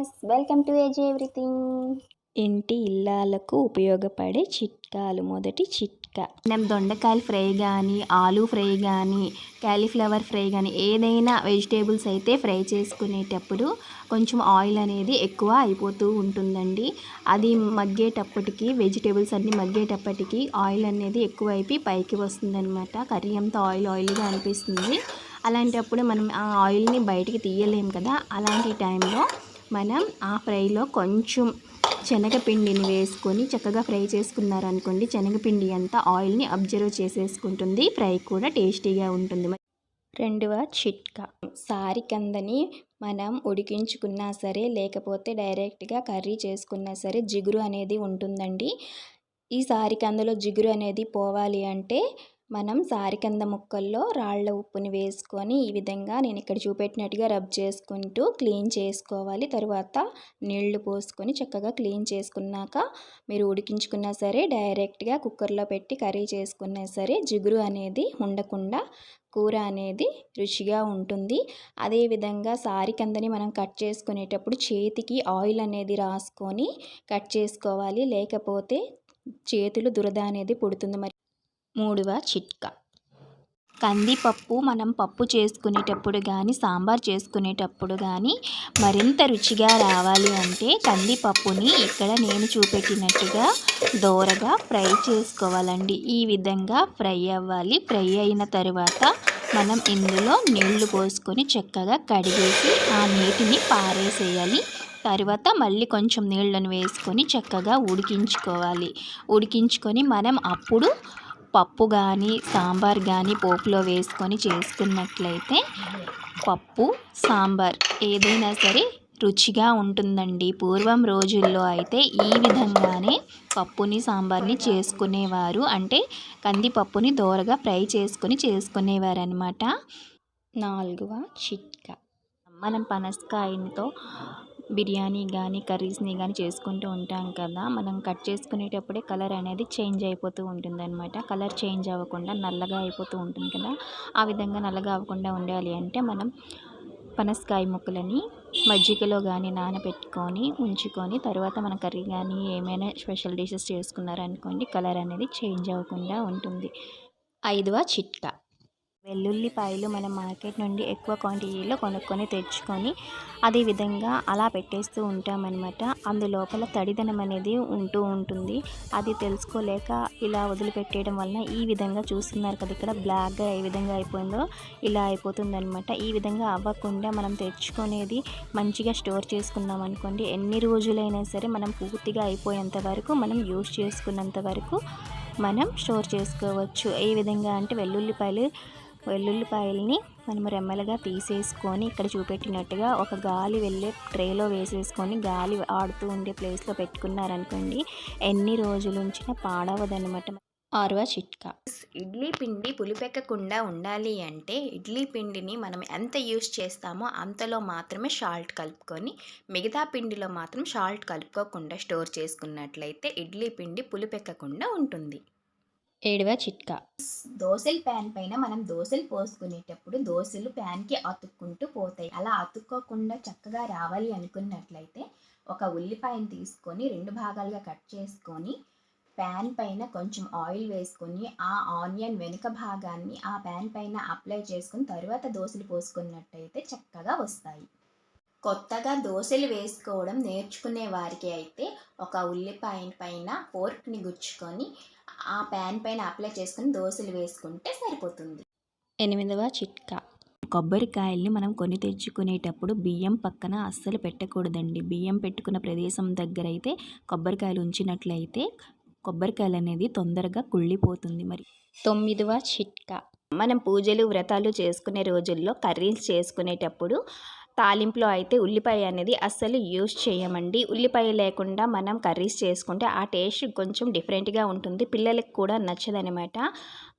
Guys welcome to AG everything ఇంటి ఇల్లాలకు ఉపయోగపడే చిట్కాలు. మొదటి చిట్కా. మనం దొండకాయలు ఫ్రై కానీ ఆలు ఫ్రై కానీ క్యాలీఫ్లవర్ ఫ్రై కానీ ఏదైనా వెజిటేబుల్స్ అయితే ఫ్రై చేసుకునేటప్పుడు కొంచెం ఆయిల్ అనేది ఎక్కువ అయిపోతూ ఉంటుందండి. అది మగ్గేటప్పటికి వెజిటేబుల్స్ అన్నీ మగ్గేటప్పటికి ఆయిల్ అనేది ఎక్కువ అయిపోయి పైకి వస్తుందన్నమాట. కర్రీ అంతా ఆయిల్ ఆయిల్గా అనిపిస్తుంది. అలాంటప్పుడు మనం ఆ ఆయిల్ని బయటికి తీయలేం కదా. అలాంటి టైంలో మనం ఆ ఫ్రైలో కొంచెం శనగపిండిని వేసుకొని చక్కగా ఫ్రై చేసుకున్నారనుకోండి శనగపిండి అంతా ఆయిల్ని అబ్జర్వ్ చేసేసుకుంటుంది. ఫ్రై కూడా టేస్టీగా ఉంటుంది. రెండవ చిట్కా. సారికందని మనం ఉడికించుకున్నా సరే లేకపోతే డైరెక్ట్గా కర్రీ చేసుకున్నా సరే జిగురు అనేది ఉంటుందండి. ఈ సారికందలో జిగురు అనేది పోవాలి అంటే మనం సారికంద ముక్కల్లో రాళ్ళ ఉప్పుని వేసుకొని ఈ విధంగా నేను ఇక్కడ చూపెట్టినట్టుగా రబ్ చేసుకుంటూ క్లీన్ చేసుకోవాలి. తర్వాత నీళ్ళు పోసుకొని చక్కగా క్లీన్ చేసుకున్నాక మీరు ఉడికించుకున్నా సరే డైరెక్ట్గా కుక్కర్లో పెట్టి కర్రీ చేసుకున్నా సరే జిగురు అనేది ఉండకుండా కూర అనేది రుచిగా ఉంటుంది. అదేవిధంగా సారికందని మనం కట్ చేసుకునేటప్పుడు చేతికి ఆయిల్ అనేది రాసుకొని కట్ చేసుకోవాలి. లేకపోతే చేతులు దురద అనేది పుడుతుంది. మరి మూడవ చిట్కా. కందిపప్పు మనం పప్పు చేసుకునేటప్పుడు కానీ సాంబార్ చేసుకునేటప్పుడు కానీ మరింత రుచిగా రావాలి అంటే కందిపప్పుని ఇక్కడ నేను చూపెట్టినట్టుగా దోరగా ఫ్రై చేసుకోవాలండి. ఈ విధంగా ఫ్రై అవ్వాలి. ఫ్రై అయిన తర్వాత మనం ఇందులో నీళ్ళు పోసుకొని చక్కగా కడిగేసి ఆ నీటిని పారేసేయాలి. తర్వాత మళ్ళీ కొంచెం నీళ్ళను వేసుకొని చక్కగా ఉడికించుకోవాలి. ఉడికించుకొని మనం అప్పుడు పప్పు కానీ సాంబార్ కానీ పోపులో వేసుకొని చేసుకున్నట్లయితే పప్పు సాంబార్ ఏదైనా సరే రుచిగా ఉంటుందండి. పూర్వం రోజుల్లో అయితే ఈ విధంగానే పప్పుని సాంబార్ని చేసుకునేవారు. అంటే కందిపప్పుని దోరగా ఫ్రై చేసుకొని చేసుకునేవారు అనమాట నాలుగవ చిట్కా. మనం పనసకాయతో బిర్యానీ కానీ కర్రీస్ని కానీ చేసుకుంటూ ఉంటాం కదా మనం కట్ చేసుకునేటప్పుడే కలర్ అనేది చేంజ్ అయిపోతూ ఉంటుంది అనమాట కలర్ చేంజ్ అవ్వకుండా నల్లగా అయిపోతూ ఉంటుంది కదా ఆ విధంగా నల్లగా అవ్వకుండా ఉండాలి అంటే మనం పనసకాయ ముక్కలని మజ్జిగలో కానీ నానబెట్టుకొని ఉంచుకొని తర్వాత మన కర్రీ కానీ ఏమైనా స్పెషల్ డిషెస్ చేసుకున్నారనుకోండి కలర్ అనేది చేంజ్ అవ్వకుండా ఉంటుంది. ఐదవ చిట్కా. వెల్లుల్లిపాయలు మనం మార్కెట్ నుండి ఎక్కువ క్వాంటిటీలో కొనుక్కొని తెచ్చుకొని అదేవిధంగా అలా పెట్టేస్తూ ఉంటామన్నమాట. అందులోపల తడిదనం అనేది ఉంటూ ఉంటుంది. అది తెలుసుకోలేక ఇలా వదిలిపెట్టేయడం వలన ఈ విధంగా చూస్తున్నారు కదా ఇక్కడ బ్లాక్గా ఏ విధంగా అయిపోయిందో ఇలా అయిపోతుందనమాట ఈ విధంగా అవ్వకుండా మనం తెచ్చుకునేది మంచిగా స్టోర్ చేసుకున్నాం అనుకోండి ఎన్ని రోజులైనా సరే మనం పూర్తిగా అయిపోయేంత వరకు మనం యూజ్ చేసుకున్నంత వరకు మనం స్టోర్ చేసుకోవచ్చు. ఏ విధంగా అంటే వెల్లుల్లిపాయలు వెల్లుల్లిపాయల్ని మనం రెమ్మలుగా తీసేసుకొని ఇక్కడ చూపెట్టినట్టుగా ఒక గాలి వెళ్ళే ట్రేలో వేసేసుకొని గాలి ఆడుతూ ఉండే ప్లేస్లో పెట్టుకున్నారనుకోండి ఎన్ని రోజులు ఉంచినా పాడవదనమాట ఆరవ చిట్కా. ఇడ్లీ పిండి పులిపెక్కకుండా ఉండాలి అంటే ఇడ్లీ పిండిని మనం ఎంత యూస్ చేస్తామో అంతలో మాత్రమే సాల్ట్ కలుపుకొని మిగతా పిండిలో మాత్రం సాల్ట్ కలుపుకోకుండా స్టోర్ చేసుకున్నట్లయితే ఇడ్లీ పిండి పులిపెక్కకుండా ఉంటుంది. ఏడవ చిట్కా. దోశల ప్యాన్ పైన మనం దోశలు పోసుకునేటప్పుడు దోశలు ప్యాన్కి అతుక్కుంటూ పోతాయి. అలా అతుక్కోకుండా చక్కగా రావాలి అనుకున్నట్లయితే ఒక ఉల్లిపాయను తీసుకొని రెండు భాగాలుగా కట్ చేసుకొని ప్యాన్ పైన కొంచెం ఆయిల్ వేసుకొని ఆ ఆనియన్ వెనుక భాగాన్ని ఆ ప్యాన్ పైన అప్లై చేసుకుని తర్వాత దోశలు పోసుకున్నట్టయితే చక్కగా వస్తాయి. కొత్తగా దోశలు వేసుకోవడం నేర్చుకునే వారికి అయితే ఒక ఉల్లిపాయ పైన ఫోర్క్ని గుచ్చుకొని ఆ ప్యాన్ పైన అప్లై చేసుకుని దోశలు వేసుకుంటే సరిపోతుంది. ఎనిమిదవ చిట్కా. కొబ్బరికాయల్ని మనం కొని తెచ్చుకునేటప్పుడు బియ్యం పక్కన అస్సలు పెట్టకూడదండి. బియ్యం పెట్టుకున్న ప్రదేశం దగ్గర అయితే కొబ్బరికాయలు ఉంచినట్లయితే కొబ్బరికాయలు అనేది తొందరగా కుళ్ళిపోతుంది మరి. తొమ్మిదవ చిట్కా. మనం పూజలు వ్రతాలు చేసుకునే రోజుల్లో కర్రీస్ చేసుకునేటప్పుడు తాలింపులో అయితే ఉల్లిపాయ అనేది అస్సలు యూస్ చేయమండి. ఉల్లిపాయ లేకుండా మనం కర్రీస్ చేసుకుంటే ఆ టేస్ట్ కొంచెం డిఫరెంట్గా ఉంటుంది. పిల్లలకు కూడా నచ్చదనమాట.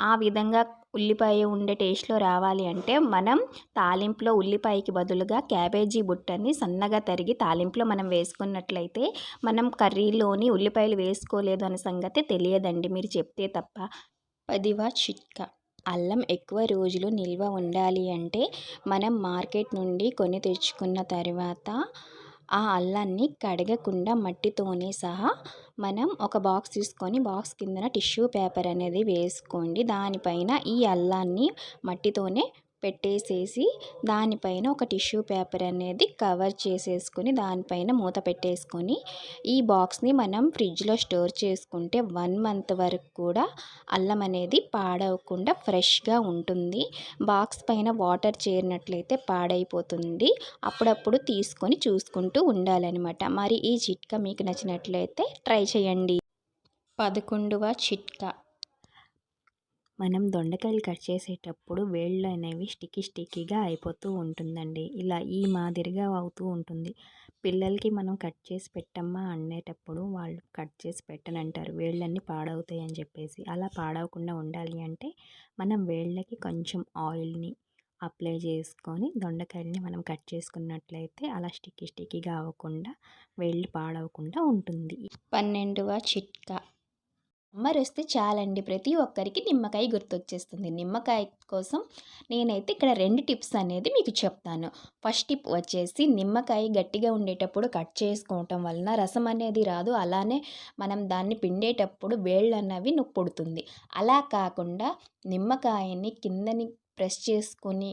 ఆ విధంగా ఉల్లిపాయ ఉండే టేస్ట్లో రావాలి అంటే మనం తాలింపులో ఉల్లిపాయకి బదులుగా క్యాబేజీ బుట్టని సన్నగా తరిగి తాలింపులో మనం వేసుకున్నట్లయితే మనం కర్రీలోని ఉల్లిపాయలు వేసుకోలేదు అనే సంగతి తెలియదండి. మీరు చెప్తే తప్ప. పదివా చిట్కా. అల్లం ఎక్కువ రోజులు నిల్వ ఉండాలి అంటే మనం మార్కెట్ నుండి కొని తెచ్చుకున్న తర్వాత ఆ అల్లాన్ని కడగకుండా మట్టితోనే సహా మనం ఒక బాక్స్ తీసుకొని బాక్స్ కిందన టిష్యూ పేపర్ అనేది వేసుకోండి. దానిపైన ఈ అల్లాన్ని మట్టితోనే పెట్టేసేసి దానిపైన ఒక టిష్యూ పేపర్ అనేది కవర్ చేసేసుకొని దానిపైన మూత పెట్టేసుకొని ఈ బాక్స్ని మనం ఫ్రిడ్జ్లో స్టోర్ చేసుకుంటే వన్ మంత్ వరకు కూడా అల్లం అనేది పాడవకుండా ఫ్రెష్గా ఉంటుంది. బాక్స్ పైన వాటర్ చేరినట్లయితే పాడైపోతుంది. అప్పుడప్పుడు తీసుకొని చూసుకుంటూ ఉండాలన్నమాట. మరి ఈ చిట్కా మీకు నచ్చినట్లయితే ట్రై చేయండి. పదకొండవ చిట్కా. మనం దొండకాయలు కట్ చేసేటప్పుడు వేళ్ళు అనేవి స్టిక్కీ స్టిక్కీగా అయిపోతూ ఉంటుందండి. ఇలా ఈ మాదిరిగా అవుతూ ఉంటుంది. పిల్లలకి మనం కట్ చేసి పెట్టమ్మా అనేటప్పుడు వాళ్ళు కట్ చేసి పెట్టనంటారు. వేళ్ళన్నీ పాడవుతాయి అని చెప్పేసి. అలా పాడవకుండా ఉండాలి అంటే మనం వేళ్ళకి కొంచెం ఆయిల్ని అప్లై చేసుకొని దొండకాయలని మనం కట్ చేసుకున్నట్లయితే అలా స్టిక్కీ స్టిక్కీగా అవ్వకుండా వేళ్ళు పాడవకుండా ఉంటుంది. పన్నెండవ చిట్కా. సమ్మర్ వస్తే చాలండి. ప్రతి ఒక్కరికి నిమ్మకాయ గుర్తొచ్చేస్తుంది. నిమ్మకాయ కోసం నేనైతే ఇక్కడ రెండు టిప్స్ అనేది మీకు చెప్తాను. ఫస్ట్ టిప్ వచ్చేసి నిమ్మకాయ గట్టిగా ఉండేటప్పుడు కట్ చేసుకోవటం వలన రసం అనేది రాదు. అలానే మనం దాన్ని పిండేటప్పుడు వేళ్ళు అన్నవి నొప్పుడుతుంది. అలా కాకుండా నిమ్మకాయని కిందని ప్రెస్ చేసుకొని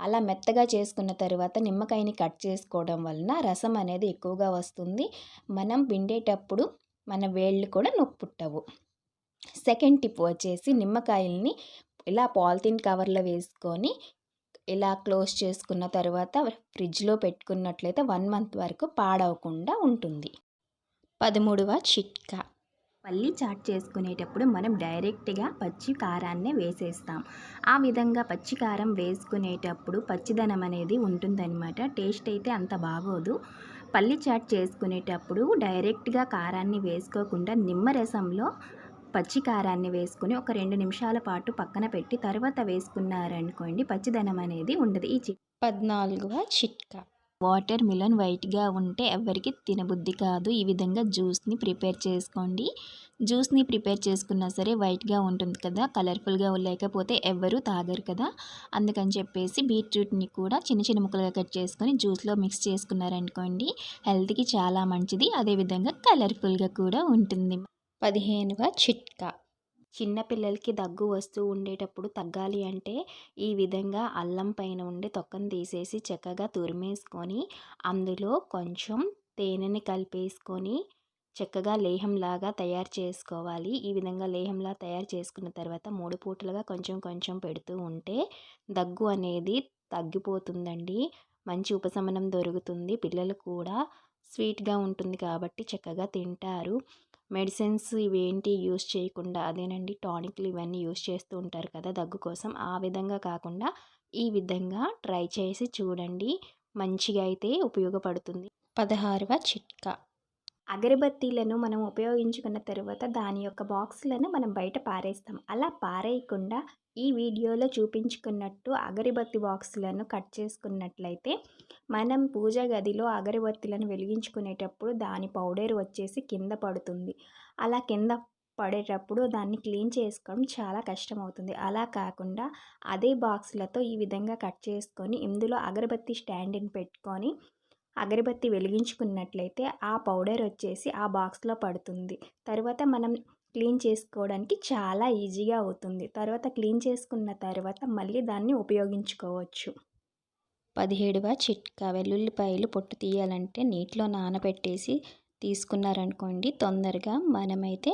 అలా మెత్తగా చేసుకున్న తర్వాత నిమ్మకాయని కట్ చేసుకోవడం వలన రసం అనేది ఎక్కువగా వస్తుంది. మనం పిండేటప్పుడు మన వేళ్ళు కూడా నొప్పుట్టవు. సెకండ్ టిప్ వచ్చేసి నిమ్మకాయల్ని ఇలా పాలిథిన్ కవర్లో వేసుకొని ఇలా క్లోజ్ చేసుకున్న తర్వాత ఫ్రిడ్జ్లో పెట్టుకున్నట్లయితే వన్ మంత్ వరకు పాడవకుండా ఉంటుంది. పదమూడవ చిట్కా. పల్లి చాట్ చేసుకునేటప్పుడు మనం డైరెక్ట్గా పచ్చి కారాన్నే వేసేస్తాం. ఆ విధంగా పచ్చి కారం వేసుకునేటప్పుడు పచ్చిదనం అనేది ఉంటుందన్నమాట. టేస్ట్ అయితే అంత బాగోదు. పల్లి చాట్ చేసుకునేటప్పుడు డైరెక్ట్గా కారాన్ని వేసుకోకుండా నిమ్మరసంలో పచ్చి కారాన్ని వేసుకుని ఒక రెండు నిమిషాల పాటు పక్కన పెట్టి తర్వాత వేసుకున్నారనుకోండి పచ్చిదనం అనేది ఉండదు. ఈ చి పద్నాలుగవ చిట్కా. వాటర్ మిలన్ వైట్గా ఉంటే ఎవరికి తినబుద్ధి కాదు. ఈ విధంగా జ్యూస్ని ప్రిపేర్ చేసుకోండి. జ్యూస్ని ప్రిపేర్ చేసుకున్నా సరే వైట్గా ఉంటుంది కదా కలర్ఫుల్గా లేకపోతే ఎవ్వరూ తాగరు కదా. అందుకని చెప్పేసి బీట్రూట్ని కూడా చిన్న చిన్న ముక్కలుగా కట్ చేసుకొని జ్యూస్లో మిక్స్ చేసుకున్నారనుకోండి హెల్త్కి చాలా మంచిది. అదేవిధంగా కలర్ఫుల్గా కూడా ఉంటుంది. పదిహేనువ చిట్కా. చిన్నపిల్లలకి దగ్గు వస్తూ ఉండేటప్పుడు తగ్గాలి అంటే ఈ విధంగా అల్లం పైన ఉండే తొక్కను తీసేసి చక్కగా తురిమేసుకొని అందులో కొంచెం తేనెని కలిపేసుకొని చక్కగా లేహంలాగా తయారు చేసుకోవాలి. ఈ విధంగా లేహంలా తయారు చేసుకున్న తర్వాత మూడు పూటలుగా కొంచెం కొంచెం పెడుతూ ఉంటే దగ్గు అనేది తగ్గిపోతుందండి. మంచి ఉపశమనం దొరుకుతుంది. పిల్లలు కూడా స్వీట్గా ఉంటుంది కాబట్టి చక్కగా తింటారు. మెడిసిన్స్ ఇవేంటి యూస్ చేయకుండా అదేనండి టానిక్లు ఇవన్నీ యూస్ చేస్తూ ఉంటారు కదా దగ్గు కోసం ఆ విధంగా కాకుండా ఈ విధంగా ట్రై చేసి చూడండి. మంచిగా అయితే ఉపయోగపడుతుంది. పదహారవ చిట్కా. అగరబత్తీలను మనం ఉపయోగించుకున్న తర్వాత దాని యొక్క బాక్సులను మనం బయట పారేస్తాం. అలా పారేయకుండా ఈ వీడియోలో చూపించుకున్నట్టు అగరబత్తి బాక్సులను కట్ చేసుకున్నట్లయితే మనం పూజ గదిలో అగరబత్తులను వెలిగించుకునేటప్పుడు దాని పౌడర్ వచ్చేసి కింద పడుతుంది. అలా కింద పడేటప్పుడు దాన్ని క్లీన్ చేసుకోవడం చాలా కష్టమవుతుంది. అలా కాకుండా అదే బాక్సులతో ఈ విధంగా కట్ చేసుకొని ఇందులో అగరబత్తి స్టాండ్ని పెట్టుకొని అగరబత్తి వెలిగించుకున్నట్లయితే ఆ పౌడర్ వచ్చేసి ఆ బాక్స్లో పడుతుంది. తర్వాత మనం క్లీన్ చేసుకోవడానికి చాలా ఈజీగా అవుతుంది. తర్వాత క్లీన్ చేసుకున్న తర్వాత మళ్ళీ దాన్ని ఉపయోగించుకోవచ్చు. పదిహేడవ చిట్కా వెల్లుల్లిపాయలు పొట్టు తీయాలంటే నీటిలో నానబెట్టేసి తీసుకున్నారనుకోండి తొందరగా మనమైతే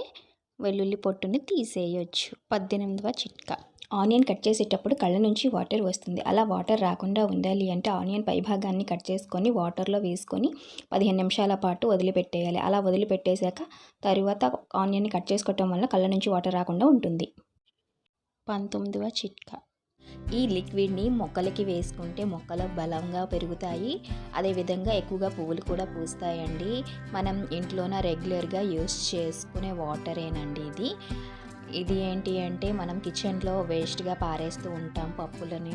వెల్లుల్లి పొట్టుని తీసేయచ్చు. పద్దెనిమిదవ చిట్కా. ఆనియన్ కట్ చేసేటప్పుడు కళ్ళ నుంచి వాటర్ వస్తుంది. అలా వాటర్ రాకుండా ఉండాలి అంటే ఆనియన్ పైభాగాన్ని కట్ చేసుకొని వాటర్లో వేసుకొని పదిహేను నిమిషాల పాటు వదిలిపెట్టేయాలి. అలా వదిలిపెట్టేశాక తరువాత ఆనియన్ని కట్ చేసుకోవటం వల్ల కళ్ళ నుంచి వాటర్ రాకుండా ఉంటుంది. పంతొమ్మిదవ చిట్కా. ఈ లిక్విడ్ని మొక్కలకి వేసుకుంటే మొక్కలు బలంగా పెరుగుతాయి. అదేవిధంగా ఎక్కువగా పువ్వులు కూడా పూస్తాయండి. మనం ఇంట్లోన రెగ్యులర్గా యూస్ చేసుకునే వాటరేనండి ఇది. ఇది ఏంటి అంటే మనం కిచెన్లో వేస్ట్గా పారేస్తూ ఉంటాం పప్పులని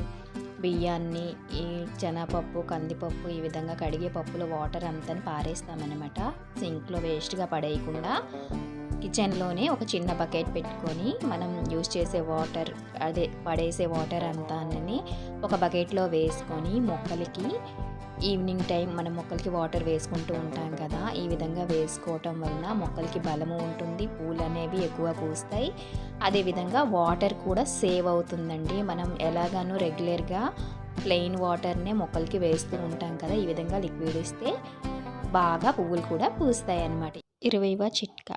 బియ్యాన్ని ఈ శనగపప్పు కందిపప్పు ఈ విధంగా కడిగే పప్పులో వాటర్ అంతా పారేస్తామన్నమాట. సింక్లో వేస్ట్గా పడేయకుండా కిచెన్లోనే ఒక చిన్న బకెట్ పెట్టుకొని మనం యూస్ చేసే వాటర్ అదే పడేసే వాటర్ అంతా ఒక బకెట్లో వేసుకొని మొక్కలకి ఈవినింగ్ టైం మనం మొక్కలకి వాటర్ వేసుకుంటూ ఉంటాం కదా ఈ విధంగా వేసుకోవటం వలన మొక్కలకి బలము ఉంటుంది పూలు అనేవి ఎక్కువ పూస్తాయి. అదేవిధంగా వాటర్ కూడా సేవ్ అవుతుందండి. మనం ఎలాగానో రెగ్యులర్గా ప్లెయిన్ వాటర్నే మొక్కలకి వేస్తూ ఉంటాం కదా ఈ విధంగా లిక్విడ్ ఇస్తే బాగా పువ్వులు కూడా పూస్తాయి అన్నమాట ఇరవైవ చిట్కా.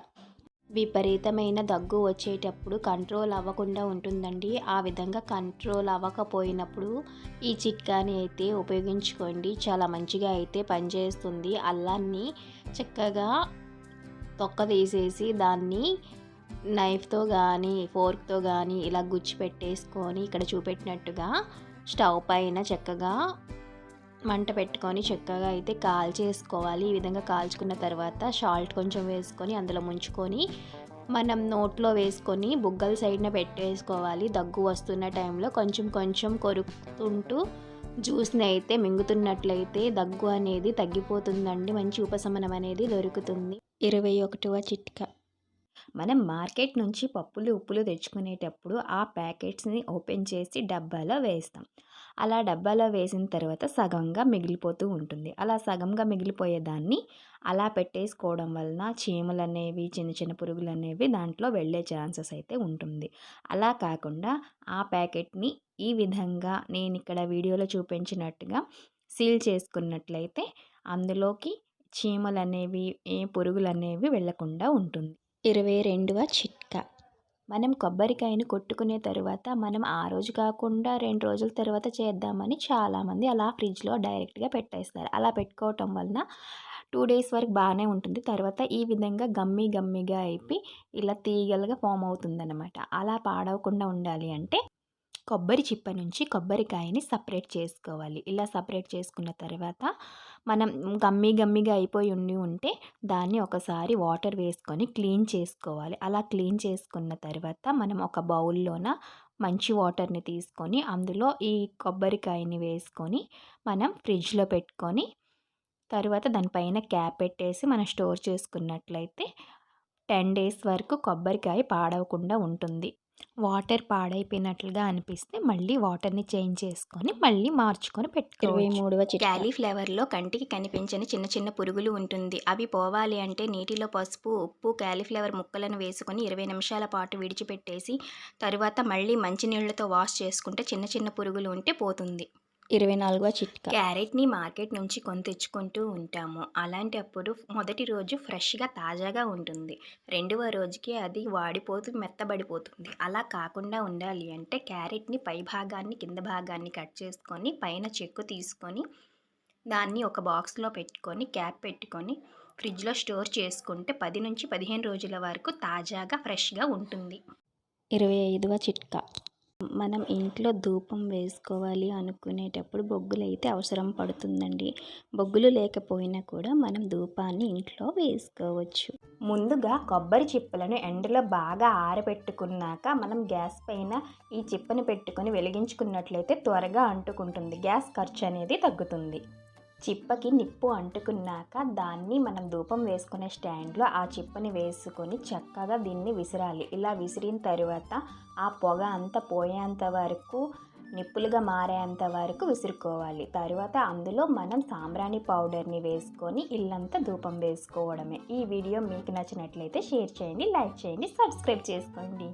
విపరీతమైన దగ్గు వచ్చేటప్పుడు కంట్రోల్ అవ్వకుండా ఉంటుందండి. ఆ విధంగా కంట్రోల్ అవ్వకపోయినప్పుడు ఈ చిట్కాని అయితే ఉపయోగించుకోండి. చాలా మంచిగా అయితే పనిచేస్తుంది. అల్లాన్ని చక్కగా తొక్క తీసేసి దాన్ని నైఫ్తో కానీ ఫోర్క్తో కానీ ఇలా గుచ్చి పెట్టేసుకొని ఇక్కడ చూపెట్టినట్టుగా స్టవ్ పైన చక్కగా మంట పెట్టుకొని చక్కగా అయితే కాల్చేసుకోవాలి. ఈ విధంగా కాల్చుకున్న తర్వాత సాల్ట్ కొంచెం వేసుకొని అందులో ముంచుకొని మనం నోట్లో వేసుకొని బుగ్గల సైడ్న పెట్టేసుకోవాలి. దగ్గు వస్తున్న టైంలో కొంచెం కొంచెం కొరుకుతుంటూ జ్యూస్ని అయితే మింగుతున్నట్లయితే దగ్గు అనేది తగ్గిపోతుందండి. మంచి ఉపశమనం అనేది దొరుకుతుంది. ఇరవై ఒకటవ చిట్కా. మనం మార్కెట్ నుంచి పప్పులు ఉప్పులు తెచ్చుకునేటప్పుడు ఆ ప్యాకెట్స్ని ఓపెన్ చేసి డబ్బాలో వేస్తాం. అలా డబ్బాలో వేసిన తర్వాత సగంగా మిగిలిపోతూ ఉంటుంది. అలా సగంగా మిగిలిపోయేదాన్ని అలా పెట్టేసుకోవడం వలన చీమలు అనేవి చిన్న చిన్న పురుగులు అనేవి దాంట్లో వెళ్ళే ఛాన్సెస్ అయితే ఉంటుంది. అలా కాకుండా ఆ ప్యాకెట్ని ఈ విధంగా నేను ఇక్కడ వీడియోలో చూపించినట్టుగా సీల్ చేసుకున్నట్లయితే అందులోకి చీమలు అనేవి ఏ పురుగులు అనేవి వెళ్ళకుండా ఉంటుంది. ఇరవై రెండవ చిట్కా. మనం కొబ్బరికాయను కొట్టుకునే తరువాత మనం ఆ రోజు కాకుండా రెండు రోజుల తర్వాత చేద్దామని చాలామంది అలా ఫ్రిడ్జ్లో డైరెక్ట్గా పెట్టేస్తారు. అలా పెట్టుకోవటం వలన టూ డేస్ వరకు బాగానే ఉంటుంది. తర్వాత ఈ విధంగా గమ్మీ గమ్మీగా అయిపోయి ఇలా తీగలుగా ఫామ్ అవుతుందన్నమాట. అలా పాడవకుండా ఉండాలి అంటే కొబ్బరి చిప్ప నుంచి కొబ్బరికాయని సపరేట్ చేసుకోవాలి. ఇలా సపరేట్ చేసుకున్న తర్వాత మనం గమ్మీ గమ్మీగా అయిపోయి ఉండి ఉంటే దాన్ని ఒకసారి వాటర్ వేసుకొని క్లీన్ చేసుకోవాలి. అలా క్లీన్ చేసుకున్న తర్వాత మనం ఒక బౌల్లోన మంచి వాటర్ని తీసుకొని అందులో ఈ కొబ్బరికాయని వేసుకొని మనం ఫ్రిడ్జ్లో పెట్టుకొని తర్వాత దానిపైన క్యాప్ పెట్టేసి మనం స్టోర్ చేసుకున్నట్లయితే టెన్ డేస్ వరకు కొబ్బరికాయ పాడవకుండా ఉంటుంది. వాటర్ పాడైపోయినట్లుగా అనిపిస్తే మళ్ళీ వాటర్ని చేంజ్ చేసుకొని మళ్ళీ మార్చుకొని పెట్టుకోవాలి ఇరవై మూడవ చిట్కా. క్యాలీఫ్లవర్లో కంటికి కనిపించని చిన్న చిన్న పురుగులు ఉంటుంది. అవి పోవాలి అంటే నీటిలో పసుపు ఉప్పు క్యాలీఫ్లవర్ ముక్కలను వేసుకొని ఇరవై నిమిషాల పాటు విడిచిపెట్టేసి తరువాత మళ్ళీ మంచినీళ్ళతో వాష్ చేసుకుంటే చిన్న చిన్న పురుగులు ఉంటే పోతుంది. ఇరవై నాలుగవ చిట్కా. క్యారెట్ని మార్కెట్ నుంచి కొని తెచ్చుకుంటూ ఉంటాము. అలాంటప్పుడు మొదటి రోజు ఫ్రెష్గా తాజాగా ఉంటుంది. రెండవ రోజుకి అది వాడిపోతూ మెత్తబడిపోతుంది. అలా కాకుండా ఉండాలి అంటే క్యారెట్ని పై భాగాన్ని కింద భాగాన్ని కట్ చేసుకొని పైన చెక్కు తీసుకొని దాన్ని ఒక బాక్స్లో పెట్టుకొని క్యాప్ పెట్టుకొని ఫ్రిడ్జ్లో స్టోర్ చేసుకుంటే పది నుంచి పదిహేను రోజుల వరకు తాజాగా ఫ్రెష్గా ఉంటుంది. ఇరవై ఐదవ చిట్కా. మనం ఇంట్లో ధూపం వేసుకోవాలి అనుకునేటప్పుడు బొగ్గులు అయితే అవసరం పడుతుందండి. బొగ్గులు లేకపోయినా కూడా మనం ధూపాన్ని ఇంట్లో వేసుకోవచ్చు. ముందుగా కొబ్బరి చిప్పలను ఎండలో బాగా ఆరబెట్టుకున్నాక మనం గ్యాస్ పైన ఈ చిప్పని పెట్టుకొని వెలిగించుకున్నట్లయితే త్వరగా అంటుకుంటుంది. గ్యాస్ ఖర్చు అనేది తగ్గుతుంది. చిప్పకి నిప్పు అంటుకున్నాక దాన్ని మనం ధూపం వేసుకునే స్టాండ్లో ఆ చిప్పని వేసుకొని చక్కగా దీన్ని విసిరాలి. ఇలా విసిరిన తర్వాత ఆ పొగ అంతా పోయేంత వరకు నిప్పులుగా మారేంత వరకు విసురుకోవాలి. తర్వాత అందులో మనం సాంబ్రాణి పౌడర్ని వేసుకొని ఇల్లంతా ధూపం వేసుకోవడమే. ఈ వీడియో మీకు నచ్చినట్లయితే షేర్ చేయండి లైక్ చేయండి సబ్స్క్రైబ్ చేసుకోండి.